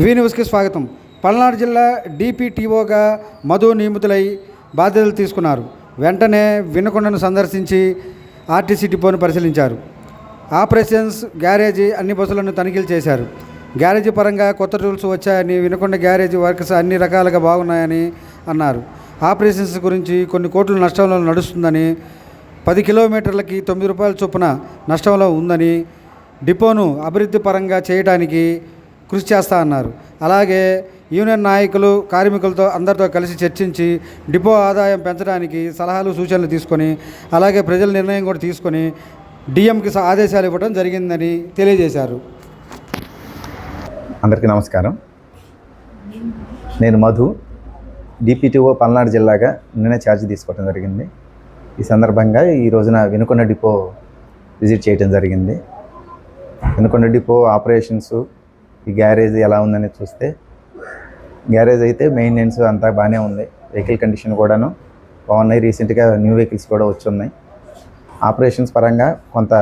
వి న్యూస్కి స్వాగతం. పల్నాడు జిల్లా డిపిటిఓగా మధు నియమితులై బాధ్యతలు తీసుకున్నారు. వెంటనే వినకొండను సందర్శించి ఆర్టీసీ డిపోను పరిశీలించారు. ఆపరేషన్స్ గ్యారేజీ అన్ని బస్సులను తనిఖీలు చేశారు. గ్యారేజీ పరంగా కొత్త రూల్స్ వచ్చాయని వినకొండ గ్యారేజీ వర్క్స్ అన్ని రకాలుగా బాగున్నాయని అన్నారు. ఆపరేషన్స్ గురించి కొన్ని కోట్ల నష్టంలో నడుస్తుందని పది కిలోమీటర్లకి తొమ్మిది రూపాయల చొప్పున నష్టంలో ఉందని డిపోను అభివృద్ధి పరంగా చేయడానికి కృషి చేస్తా అన్నారు. అలాగే యూనియన్ నాయకులు కార్మికులతో అందరితో కలిసి చర్చించి డిపో ఆదాయం పెంచడానికి సలహాలు సూచనలు తీసుకొని అలాగే ప్రజల నిర్ణయం కూడా తీసుకొని డిఎంకి ఆదేశాలు ఇవ్వడం జరిగిందని తెలియజేశారు. అందరికీ నమస్కారం. నేను మధు డిపిటిఓ పల్నాడు జిల్లాగా నిన్న ఛార్జ్ తీసుకోవడం జరిగింది. ఈ సందర్భంగా ఈ రోజున వినుకొండ డిపో విజిట్ చేయడం జరిగింది. వినుకొండ డిపో ఆపరేషన్స్ ఈ గ్యారేజ్ ఎలా ఉందని చూస్తే గ్యారేజ్ అయితే మెయింటెనెన్స్ అంతా బాగానే ఉంది. వెహికల్ కండిషన్ కూడాను బాగున్నాయి. రీసెంట్గా న్యూ వెహికల్స్ కూడా వచ్చి ఉన్నాయి ఆపరేషన్స్ పరంగా కొంత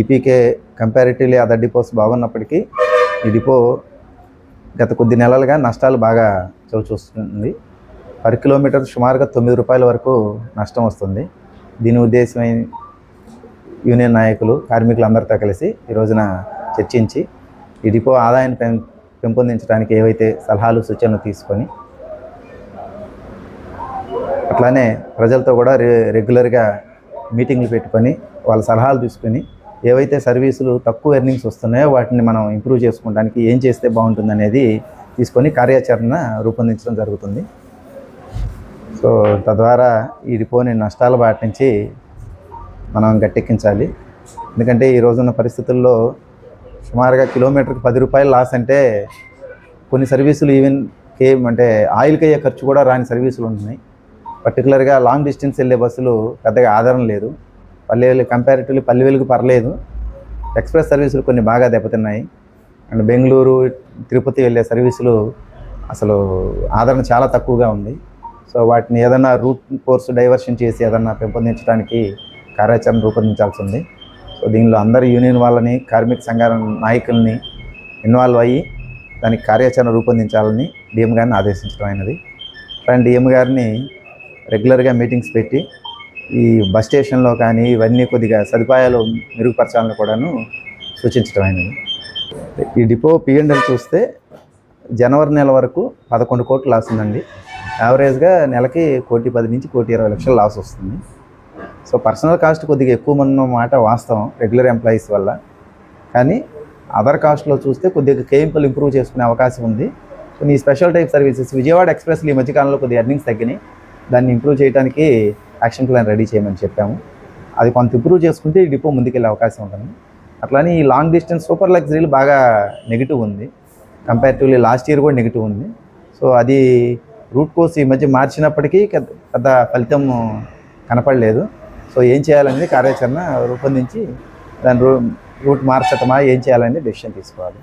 ఈపీకే కంపారిటివ్లీ అదర్ డిపోస్ బాగున్నప్పటికీ ఈ డిపో గత కొద్ది నెలలుగా నష్టాలు బాగా చవి చూస్తుంది. పర్ కిలోమీటర్ సుమారుగా తొమ్మిది రూపాయల వరకు నష్టం వస్తుంది. దీని ఉద్దేశమై యూనియన్ నాయకులు కార్మికులందరితో కలిసి ఈ రోజున చర్చించి ఈ డిపో ఆదాయాన్ని పెం పెంపొందించడానికి ఏవైతే సలహాలు సూచనలు తీసుకొని అట్లానే ప్రజలతో కూడా రె రెగ్యులర్గా మీటింగ్లు పెట్టుకొని వాళ్ళ సలహాలు తీసుకొని ఏవైతే సర్వీసులు తక్కువ ఎర్నింగ్స్ వస్తున్నాయో వాటిని మనం ఇంప్రూవ్ చేసుకోవడానికి ఏం చేస్తే బాగుంటుంది అనేది తీసుకొని కార్యాచరణ రూపొందించడం జరుగుతుంది. సో తద్వారా ఈ డిపోని నష్టాల బాటి నుంచి మనం గట్టెక్కించాలి. ఎందుకంటే ఈ రోజున్న పరిస్థితుల్లో సుమారుగా కిలోమీటర్కి పది రూపాయలు లాస్ అంటే కొన్ని సర్వీసులు ఈవెన్ కేమ్ అంటే ఆయిల్కి అయ్యే ఖర్చు కూడా రాని సర్వీసులు ఉంటున్నాయి. పర్టికులర్గా లాంగ్ డిస్టెన్స్ వెళ్ళే బస్సులు పెద్దగా ఆధారం లేదు. పల్లె కంపారిటివ్లీ పల్లె పర్లేదు. ఎక్స్ప్రెస్ సర్వీసులు కొన్ని బాగా దెబ్బతిన్నాయి. అండ్ బెంగళూరు తిరుపతి వెళ్ళే సర్వీసులు అసలు ఆదరణ చాలా తక్కువగా ఉంది. సో వాటిని ఏదైనా రూట్ కోర్సు డైవర్షన్ చేసి ఏదన్నా పెంపొందించడానికి కార్యాచరణ రూపొందించాల్సి ఉంది. దీనిలో అందరు యూనియన్ వాళ్ళని కార్మిక సంఘాల నాయకుల్ని ఇన్వాల్వ్ అయ్యి దానికి కార్యాచరణ రూపొందించాలని డిఎం గారిని ఆదేశించడం అయినది. ఫ్రెండ్ డిఎం గారిని రెగ్యులర్గా మీటింగ్స్ పెట్టి ఈ బస్ స్టేషన్లో కానీ ఇవన్నీ కొద్దిగా సదుపాయాలు మెరుగుపరచాలని కూడాను సూచించడం అయినది. ఈ డిపో పిఎండ్ఎల్ చూస్తే జనవరి నెల వరకు పదకొండు కోట్లు లాస్ ఉందండి. యావరేజ్గా నెలకి కోటి పది నుంచి కోటి ఇరవై లక్షలు లాస్ వస్తుంది. సో పర్సనల్ కాస్ట్ కొద్దిగా ఎక్కువ ఉన్న మాట వాస్తవం రెగ్యులర్ ఎంప్లాయీస్ వల్ల. కానీ అదర్ కాస్ట్లో చూస్తే కొద్దిగా కేయింపులు ఇంప్రూవ్ చేసుకునే అవకాశం ఉంది. కొన్ని స్పెషల్ టైప్ సర్వీసెస్ విజయవాడ ఎక్స్ప్రెస్లు ఈ మధ్యకాలంలో కొద్దిగా ఎర్నింగ్స్ తగ్గినాయి. దాన్ని ఇంప్రూవ్ చేయడానికి యాక్షన్ ప్లాన్ రెడీ చేయమని చెప్పాము. అది కొంత ఇంప్రూవ్ చేసుకుంటే ఈ డిపో ముందుకెళ్ళే అవకాశం ఉంటుంది. అట్లానే ఈ లాంగ్ డిస్టెన్స్ సూపర్ లగ్జరీలు బాగా నెగిటివ్ ఉంది. కంపారిటివ్లీ లాస్ట్ ఇయర్ కూడా నెగిటివ్ ఉంది. సో అది రూట్ కోర్స్ ఈ మధ్య మార్చినప్పటికీ పెద్ద- పెద్ద ఫలితం కనపడలేదు. సో ఏం చేయాలనేది కార్యాచరణ రూపొందించి దాని రూ రూట్ మార్చటమా ఏం చేయాలనేది డెసిషన్ తీసుకోవాలి.